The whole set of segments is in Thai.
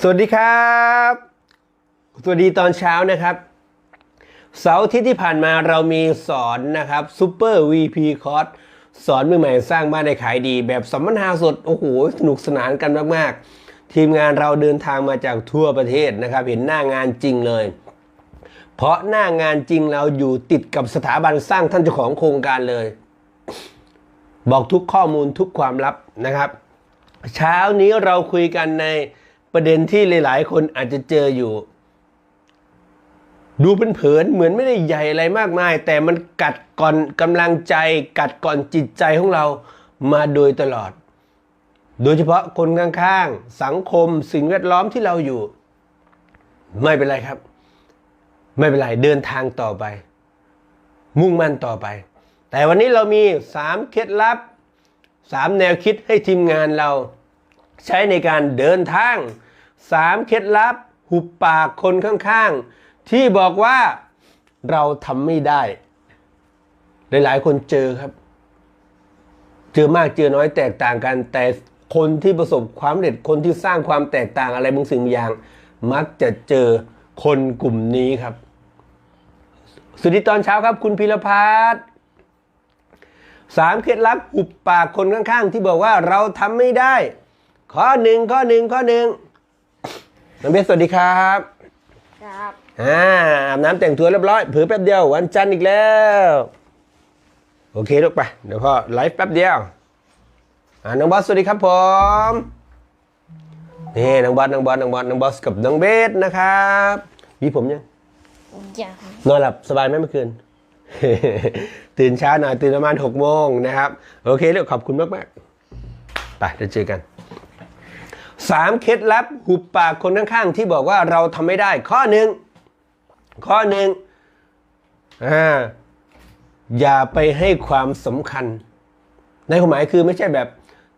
สวัสดีครับ สวัสดีตอนเช้านะครับ เสาร์ทิตย์ที่ผ่านมาเรามีสอนนะครับซูเปอร์ VP คอร์สสอนมือใหม่สร้างบ้านในขายดี แบบสัมมนาสด โอ้โห สนุกสนานกันมาก ๆ ทีมงานเราเดินทางมาจากทั่วประเทศนะครับ เห็นหน้างานจริงเลย เพราะหน้างานจริงเราอยู่ติดกับสถาบันสร้างท่านเจ้าของโครงการเลย บอกทุกข้อมูลทุกความลับนะครับ เช้านี้เราคุยกันใน ประเด็นที่หลาย ๆ คนอาจจะเจออยู่ ดูเผินๆเหมือนไม่ได้ใหญ่อะไรมากมาย แต่มันกัดก่อนกำลังใจ กัดก่อนจิตใจของเรามาโดยตลอด โดยเฉพาะคนข้าง ๆ สังคมสิ่งแวดล้อมที่เราอยู่ ไม่เป็นไรครับ ไม่เป็นไรเดินทางต่อไป มุ่งมั่นต่อไป แต่วันนี้เรามีสามเคล็ดลับสามแนวคิดให้ทีมงานเราใช้ในการเดินทาง สามเคล็ดลับ หุบปากคนข้างๆ ที่บอกว่าเราทำไม่ได้ หลายๆ คนเจอครับ เจอมากเจอน้อยแตกต่างกัน แต่คนที่ประสบความสำเร็จคนที่สร้างความแตกต่างอะไรบางสิ่งบางอย่าง มักจะเจอคนกลุ่มนี้ครับสวัสดีตอนเช้าครับ คุณพิรพัฒน์สามเคล็ดลับหุบปากคนข้างๆ ที่บอกว่าเราทำไม่ได้ ข้อหนึ่งข้อหนึ่งข้อหนึ่ง น้องเบสสวัสดีครับครับอ่าอาบน้ำแต่งตัวเรียบร้อยเผือแป๊บเดียววันจันทร์อีกแล้ว โอเคลูกไปเดี๋ยวพ่อไลฟ์แป๊บเดียวอ่าน้องบอสสวัสดีครับผมนี่น้องบอสน้องบอสน้องบอสน้องบอสกับน้องเบสนะครับมีผมยังยังนอนหลับสบายไหมเมื่อคืน ตื่นเช้าหน่อยตื่นประมาณหกโมงนะครับ โอเคเรียกขอบคุณมากมากๆไปเดี๋ยวเจอกัน สามเคล็ดลับหุบปากคนข้างๆ ที่บอกว่าเราทำไม่ได้ ข้อหนึ่งข้อหนึ่งอ่าอย่าไปให้ความสำคัญ ในความหมายคือไม่ใช่แบบ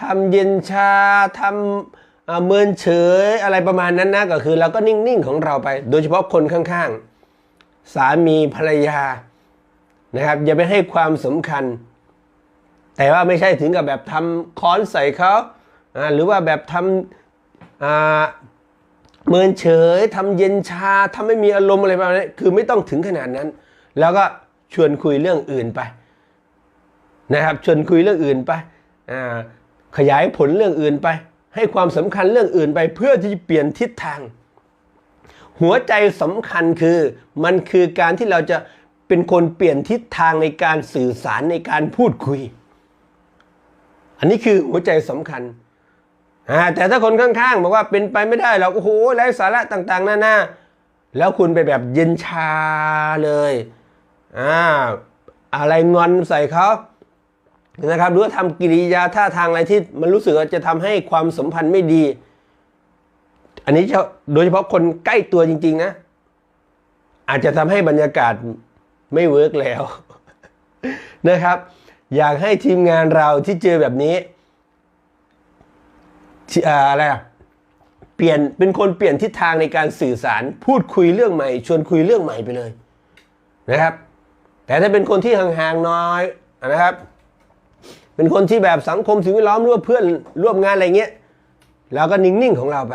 ทำเย็นชาทำเมินเฉยอะไรประมาณนั้นนะก็คือเราก็นิ่งๆของเราไป โดยเฉพาะคนข้างๆ สามีภรรยานะครับอย่าไปให้ความสำคัญ แต่ว่าไม่ใช่ถึงกับแบบทำค้อนใส่เขาหรือว่าแบบทำ เมินเฉยทำเย็นชาทำไม่มีอารมณ์อะไรประมาณนี้คือไม่ต้องถึงขนาดนั้น แล้วก็ชวนคุยเรื่องอื่นไป นะครับ ชวนคุยเรื่องอื่นไปขยายผลเรื่องอื่นไป ให้ความสำคัญเรื่องอื่นไป เพื่อที่จะเปลี่ยนทิศทาง หัวใจสำคัญคือมันคือการที่เราจะเป็นคนเปลี่ยนทิศทางในการสื่อสารในการพูดคุย อันนี้คือหัวใจสำคัญ อ่าแต่ถ้าคนข้างๆ บอกว่าเป็นไปไม่ได้หรอกโอ้โหไร้สาระต่างๆนานาแล้วคุณไปแบบเย็นชาเลยอ่าอะไรงอนใส่เขานะครับหรือว่าทำกิริยาท่าทางอะไรที่มันรู้สึกว่าจะทำให้ความสัมพันธ์ไม่ดี อันนี้โดยเฉพาะคนใกล้ตัวจริง ๆ นะ อาจจะทำให้บรรยากาศไม่เวิร์กแล้วนะครับ อยากให้ทีมงานเราที่เจอแบบนี้ อะไรอะเปลี่ยนเป็นคนเปลี่ยนทิศทางในการสื่อสารพูดคุยเรื่องใหม่ ชวนคุยเรื่องใหม่ไปเลยนะครับ แต่ถ้าเป็นคนที่ห่างๆน้อยนะครับ เป็นคนที่แบบสังคมสิ่งแวดล้อมรือว่าเพื่อนร่วมงานอะไรเงี้ยเราก็นิ่งๆของเราไป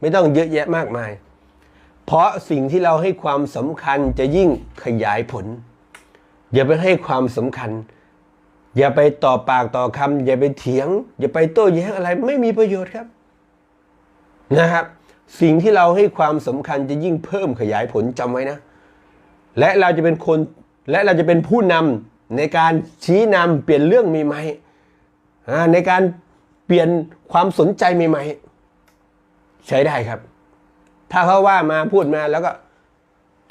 ไม่ต้องเยอะแยะมากมาย เพราะสิ่งที่เราให้ความสำคัญจะยิ่งขยายผลอย่าไปให้ความสำคัญ อย่าไปต่อปากต่อคำอย่าไปเถียง อย่าไปโต้แย้งอะไรไม่มีประโยชน์ครับนะครับ สิ่งที่เราให้ความสำคัญจะยิ่งเพิ่มขยายผลจำไว้นะ และเราจะเป็นคนและเราจะเป็นผู้นำในการชี้นำเปลี่ยนเรื่องใหม่ๆอ่าในการเปลี่ยนความสนใจใหม่ๆใช้ได้ครับ ถ้าเขาว่ามาพูดมาแล้วก็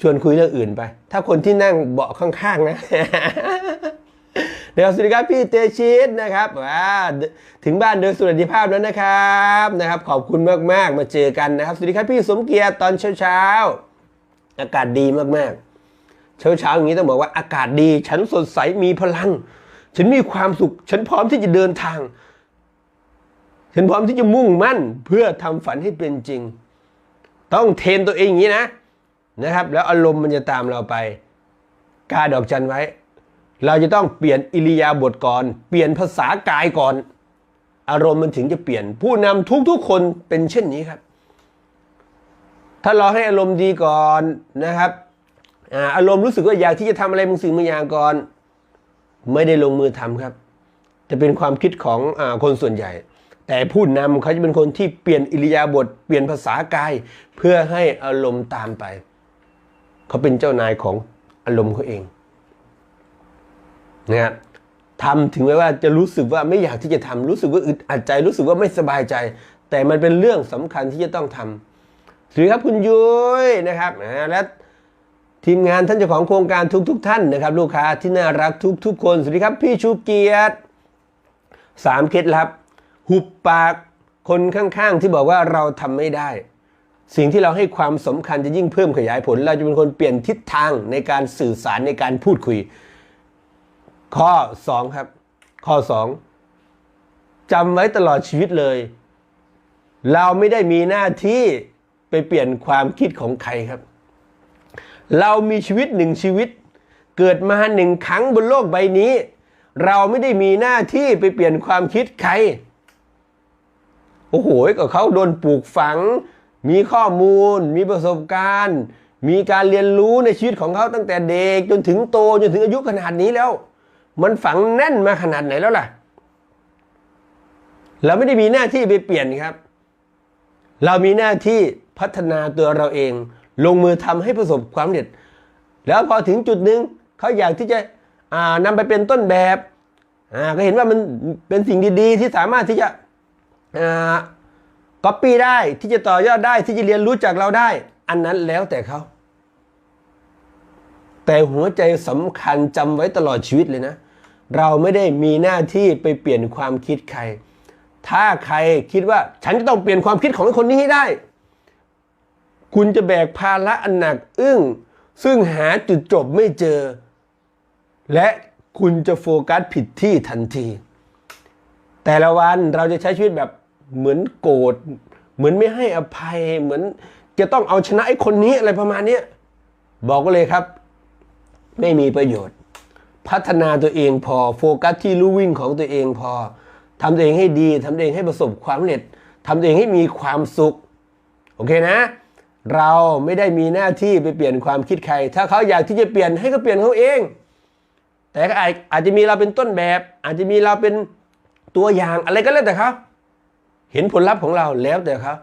ชวนคุยเรื่องอื่นไป ถ้าคนที่นั่งเบาะข้างๆนะ เดี๋ยวสวัสดีครับพี่เตชิตนะครับว้าถึงบ้านโดยสวัสดิภาพแล้วนะครับนะครับ ขอบคุณมากๆมาเจอกันนะครับ สวัสดีครับพี่สมเกียรติตอนเช้าๆอากาศดีมากๆเช้าเช้าๆอย่างนี้ต้องบอกว่าอากาศดี ฉันสดใสมีพลัง ฉันมีความสุข ฉันพร้อมที่จะเดินทาง ฉันพร้อมที่จะมุ่งมั่นเพื่อทำฝันให้เป็นจริง ต้องเทรนตัวเองอย่างนี้นะนะครับ แล้วอารมณ์มันจะตามเราไป กาดอกจันไว้ เราจะต้องเปลี่ยนอิริยาบถก่อน เปลี่ยนภาษากายก่อน อารมณ์มันถึงจะเปลี่ยน ผู้นำทุกๆคนเป็นเช่นนี้ครับ ถ้าเรอให้อารมณ์ดีก่อนนะครับอารมณ์รู้สึกว่าอยากที่จะทำอะไรบางสิ่งบางอย่างก่อน ไม่ได้ลงมือทำครับ จะเป็นความคิดของอคนส่วนใหญ่ แต่ผู้นำเขาจะเป็นคนที่เปลี่ยนอิริยาบถเปลี่ยนภาษากายเพื่อให้อารมณ์ตามไป เขาเป็นเจ้านายของอารมณ์เขาเอง นะครับทำถึงแม้ว่าจะรู้สึกว่าไม่อยากที่จะทำรู้สึกว่าอึดอัดใจ รู้สึกว่าไม่สบายใจ แต่มันเป็นเรื่องสำคัญที่จะต้องทำสวัสดีครับคุณยุ้ยนะครับนะและทีมงานท่านเจ้าของโครงการทุกๆทท่านนะครับ ลูกค้าที่น่ารักทุก ๆ คนสวัสดีครับพี่ชูเกียรติสามเคล็ดลับ หุบปากคนข้างๆ ที่บอกว่าเราทำไม่ได้ สิ่งที่เราให้ความสำคัญจะยิ่งเพิ่มขยายผล เราจะเป็นคนเปลี่ยนทิศทางในการสื่อสารในการพูดคุย ข้อ 2 ครับ ข้อ 2จำไว้ตลอดชีวิตเลย เราไม่ได้มีหน้าที่ไปเปลี่ยนความคิดของใครครับ เรามีชีวิตหนึ่งชีวิต เกิดมาหนึ่งครั้งบนโลกใบนี้ เราไม่ได้มีหน้าที่ไปเปลี่ยนความคิดใคร โอ้โหก็เขาโดนปลูกฝัง มีข้อมูล มีประสบการณ์ มีการเรียนรู้ในชีวิตของเขาตั้งแต่เด็กจนถึงโตจนถึงอายุขนาดนี้แล้ว มันฝังแน่นมาขนาดไหนแล้วล่ะ เราไม่ได้มีหน้าที่ไปเปลี่ยนครับ เรามีหน้าที่พัฒนาตัวเราเอง ลงมือทำให้ประสบความสำเร็จ แล้วพอถึงจุดหนึ่งเขาอยากที่จะอ่านำไปเป็นต้นแบบก็เห็นว่ามันเป็นสิ่งดีๆ ที่สามารถที่จะอ่าก๊อปปี้ได้ที่จะต่อยอดได้ที่จะเรียนรู้จากเราได้ อันนั้นแล้วแต่เขาแต่หัวใจสำคัญจำไว้ตลอดชีวิตเลยนะ เราไม่ได้มีหน้าที่ไปเปลี่ยนความคิดใคร ถ้าใครคิดว่าฉันจะต้องเปลี่ยนความคิดของคนนี้ให้ได้ คุณจะแบกภาระอันหนักอึ้ง ซึ่งหาจุดจบไม่เจอ และคุณจะโฟกัสผิดที่ทันที แต่ละวันเราจะใช้ชีวิตแบบเหมือนโกรธ เหมือนไม่ให้อภัย เหมือนจะต้องเอาชนะไอ้คนนี้อะไรประมาณนี้ บอกก็เลยครับ ไม่มีประโยชน์ พัฒนาตัวเองพอโฟกัสที่ลู่วิ่งของตัวเองพอทำตัวเองให้ดีทำตัวเองให้ประสบความสำเร็จทำตัวเองให้มีความสุข โอเคนะ เราไม่ได้มีหน้าที่ไปเปลี่ยนความคิดใคร ถ้าเขาอยากที่จะเปลี่ยนให้เขาเปลี่ยนเขาเอง แต่อาจอาจจะมีเราเป็นต้นแบบ อาจจะมีเราเป็นตัวอย่างอะไรก็แล้วแต่เขาเห็นผลลัพธ์ของเราแล้วแต่เขา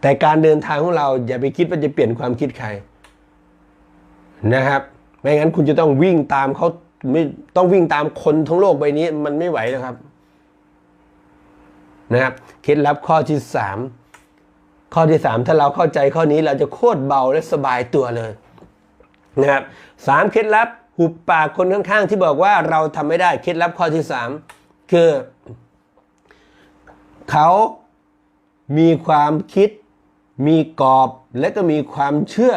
แต่การเดินทางของเราอย่าไปคิดว่าจะเปลี่ยนความคิดใครนะครับ ไม่งั้นคุณจะต้องวิ่งตามเขาไม่ต้องวิ่งตามคนทั้งโลกใบนี้ มันไม่ไหวแล้วครับนะครับเคล็ดลับข้อที่สามข้อที่สามถ้าเราเข้าใจข้อนี้เราจะโคตรเบาและสบายตัวเลยนะครับสามเคล็ดลับหุบปากคนข้างๆ ที่บอกว่าเราทำไม่ได้เคล็ดลับข้อที่สามคือเขามีความคิด มีกรอบและก็มีความเชื่อ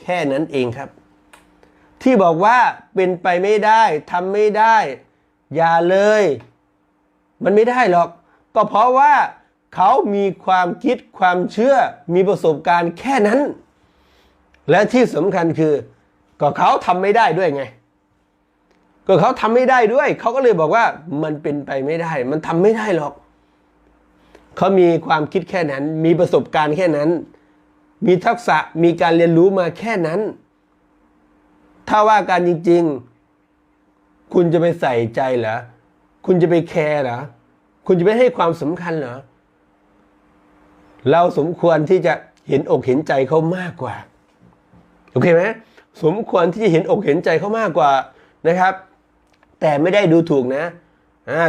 แค่นั้นเองครับ ที่บอกว่าเป็นไปไม่ได้ทำไม่ได้ อย่าเลย มันไม่ได้หรอก ก็เพราะว่าเขามีความคิดความเชื่อมีประสบการณ์แค่นั้น และที่สำคัญคือ ก็เขาทำไม่ได้ด้วยไง ก็เขาทำไม่ได้ด้วย เขาก็เลยบอกว่ามันเป็นไปไม่ได้ มันทำไม่ได้หรอก เขามีความคิดแค่นั้น มีประสบการณ์แค่นั้น มีทักษะมีการเรียนรู้มาแค่นั้น ถ้าว่าการจริง ๆ คุณจะไปใส่ใจเหรอ คุณจะไปแคร์เหรอ คุณจะไปให้ความสำคัญเหรอ เราสมควรที่จะเห็นอกเห็นใจเขามากกว่า โอเคไหมสมควรที่จะเห็นอกเห็นใจเขามากกว่านะครับ แต่ไม่ได้ดูถูกนะ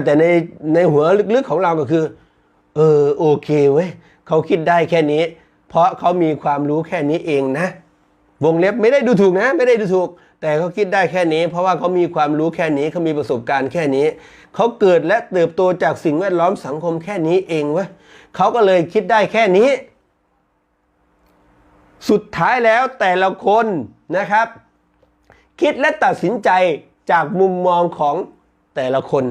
แต่ในในหัวลึกๆของเราก็คือ เออโอเคเว้ยเขาคิดได้แค่นี้ เพราะเขามีความรู้แค่นี้เองนะ วงเล็บไม่ได้ดูถูกนะ ไม่ได้ดูถูก แต่เขาคิดได้แค่นี้ เพราะว่าเขามีความรู้แค่นี้เขามีประสบการณ์แค่นี้ เขาเกิดและเติบโตจากสิ่งแวดล้อมสังคมแค่นี้เองเว้ยเขาก็เลยคิดได้แค่นี้ สุดท้ายแล้วแต่ละคนนะครับ คิดและตัดสินใจจากมุมมองของแต่ละคน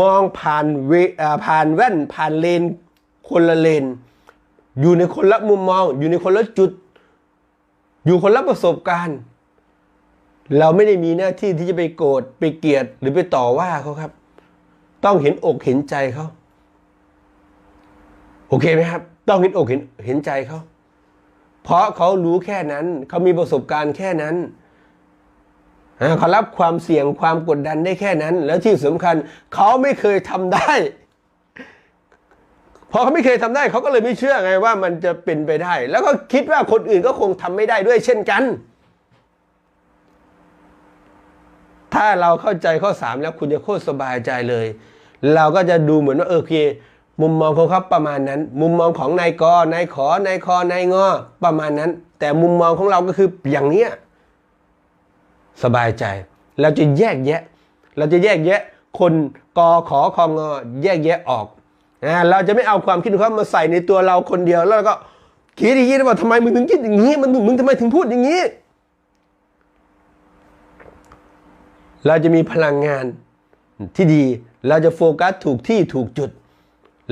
มองผ่านเวผ่านแว่นผ่านเลนคนละเลน อยู่ในคนละมุมมอง อยู่ในคนละจุด อยู่คนละประสบการณ์ เราไม่ได้มีหน้าที่ที่จะไปโกรธไปเกลียดหรือไปต่อว่าเขาครับ ต้องเห็นอกเห็นใจเขาโอเคไหมครับ ต้องเห็นอกเห็นเห็นใจเขาเพราะเขารู้แค่นั้น เขามีประสบการณ์แค่นั้นเขารับความเสี่ยงความกดดันได้แค่นั้น แล้วที่สำคัญเขาไม่เคยทำได้ พอเขาไม่เคยทำได้เขาก็เลยไม่เชื่อไงว่ามันจะเป็นไปได้ แล้วก็คิดว่าคนอื่นก็คงทำไม่ได้ด้วยเช่นกัน ถ้าเราเข้าใจข้อสามแล้วคุณจะโคตรสบายใจเลย เราก็จะดูเหมือนว่าเออโอเค มุมมองของเขาประมาณนั้น มุมมองของนายกนายขอนายคอนายงอประมาณนั้น แต่มุมมองของเราก็คืออย่างเนี้ยสบายใจ เราจะแยกแยะ เราจะแยกแยะ คนกอขอคองอแยกแยะออก เราจะไม่เอาความคิดของเขามาใส่ในตัวเราคนเดียว แล้วเราก็คิดอีกทีว่าทำไมมึงถึงคิดอย่างนี้ มันมึงทำไมถึงพูดอย่างนี้ เราจะมีพลังงานที่ดี เราจะโฟกัสถูกที่ถูกจุด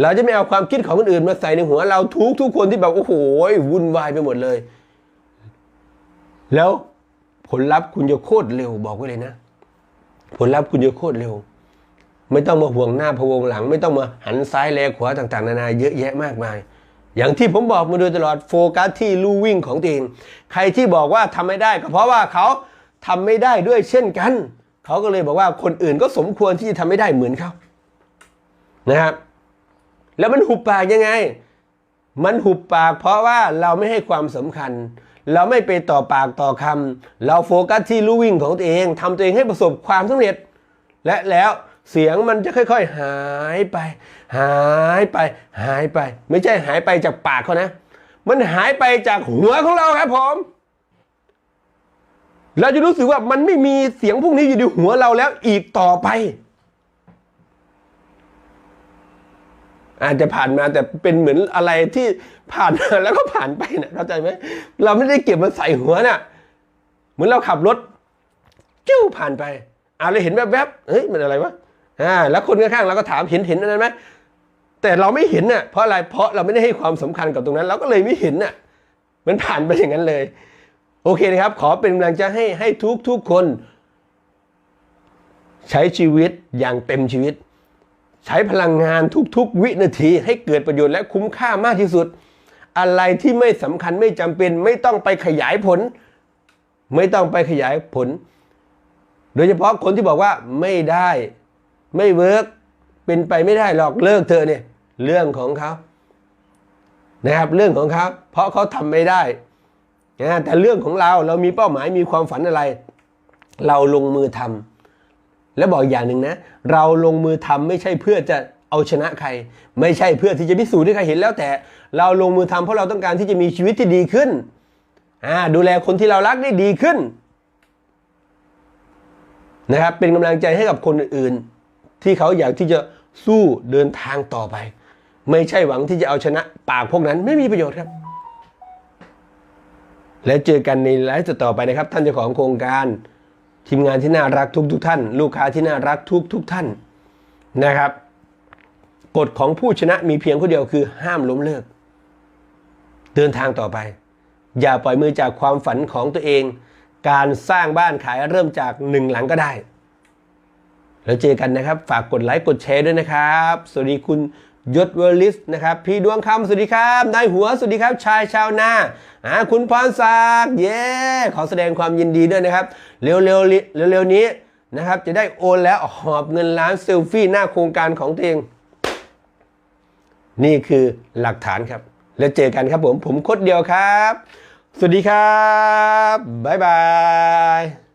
เราจะไม่เอาความคิดของคนอื่นมาใส่ในหัว เราทุกทุกคนที่แบบโอ้โหวุ่นวายไปหมดเลย แล้วผลลัพธ์คุณจะโคตรเร็วบอกไว้เลยนะ ผลลัพธ์คุณจะโคตรเร็ว ไม่ต้องมาห่วงหน้าพวงหลัง ไม่ต้องมาหันซ้ายแลขวาต่างๆ นานาเยอะแยะมากมาย อย่างที่ผมบอกมาโดยตลอดโฟกัสที่ลู่วิ่งของตัวเองใครที่บอกว่าทำไม่ได้ก็เพราะว่าเขาทำไม่ได้ด้วยเช่นกัน เขาก็เลยบอกว่าคนอื่นก็สมควรที่จะทำไม่ได้เหมือนเขานะครับแล้วมันหุบปากยังไง มันหุบปาก เพราะว่าเราไม่ให้ความสำคัญ เราไม่ไปต่อปากต่อคำเราโฟกัสที่ลู่วิ่งของตัวเองทำตัวเองให้ประสบความสำเร็จ และแล้ว เสียงมันจะค่อย ๆ หายไป หายไป หายไป ไม่ใช่หายไปจากปากเขานะ มันหายไปจากหัวของเราครับผม เราจะรู้สึกว่ามันไม่มีเสียงพวกนี้อยู่ในหัวเราแล้วอีกต่อไป อาจจะผ่านมาแต่เป็นเหมือนอะไรที่ผ่านมาแล้วก็ผ่านไปนะเข้าใจไหมเราไม่ได้เก็บมันใส่หัวน่ะ เหมือนเราขับรถ จิ้วผ่านไปอ่าเราเห็นแวบๆเฮ้ยมันอะไรวะ อ่าแล้วคนข้างๆเราก็ถามเห็นเห็นอะไรไหมแต่เราไม่เห็นน่ะเพราะอะไรเพราะเราไม่ได้ให้ความสำคัญกับตรงนั้น เราก็เลยไม่เห็นน่ะมันผ่านไปอย่างนั้นเลย โอเคนะครับ ขอเป็นกำลังใจให้ให้ทุกทุกคน ใช้ชีวิตอย่างเต็มชีวิต ใช้พลังงานทุกๆ วินาทีให้เกิดประโยชน์และคุ้มค่ามากที่สุด อะไรที่ไม่สำคัญไม่จำเป็น ไม่ต้องไปขยายผล ไม่ต้องไปขยายผล โดยเฉพาะคนที่บอกว่าไม่ได้ ไม่เวิร์กเป็นไปไม่ได้หรอกเลิกเธอเนี่ย เรื่องของเขานะครับเรื่องของเขาเพราะเขาทำไม่ได้นะแต่เรื่องของเราเรามีเป้าหมายมีความฝันอะไร เราลงมือทำและบอกอย่างหนึ่งนะ เราลงมือทำไม่ใช่เพื่อจะเอาชนะใคร ไม่ใช่เพื่อที่จะพิสูจน์ให้ใครเห็นแล้วแต่เราลงมือทำเพราะเราต้องการที่จะมีชีวิตที่ดีขึ้นดูแลคนที่เรารักได้ดีขึ้นนะครับเป็นกำลังใจให้กับคนอื่น ที่เขาอยากที่จะสู้เดินทางต่อไป ไม่ใช่หวังที่จะเอาชนะปากพวกนั้นไม่มีประโยชน์ครับ และเจอกันในไลฟ์ต่อไปนะครับ ท่านเจ้าของโครงการ ทีมงานที่น่ารักทุกทุกท่าน ลูกค้าที่น่ารักทุกทุกท่านนะครับ กฎของผู้ชนะมีเพียงคนเดียวคือห้ามล้มเลิก เดินทางต่อไป อย่าปล่อยมือจากความฝันของตัวเอง การสร้างบ้านขายเริ่มจากหนึ่งหลังก็ได้ แล้วเจอกันนะครับ ฝากกดไลค์กดแชร์ด้วยนะครับ สวัสดีคุณยศเวอร์ลิสนะครับ พี่ดวงคำสวัสดีครับนายหัวสวัสดีครับ ชายชาวนาอ่าคุณพรศักดิ์เย้ขอแสดงความยินดีด้วยนะครับ เร็วๆเร็วๆนี้นะครับ จะได้โอนแล้วหอบเงินล้านเซลฟี่หน้าโครงการของตัวเอง นี่คือหลักฐานครับ แล้วเจอกันครับผมผมคดเดียวครับ สวัสดีครับบ๊ายบาย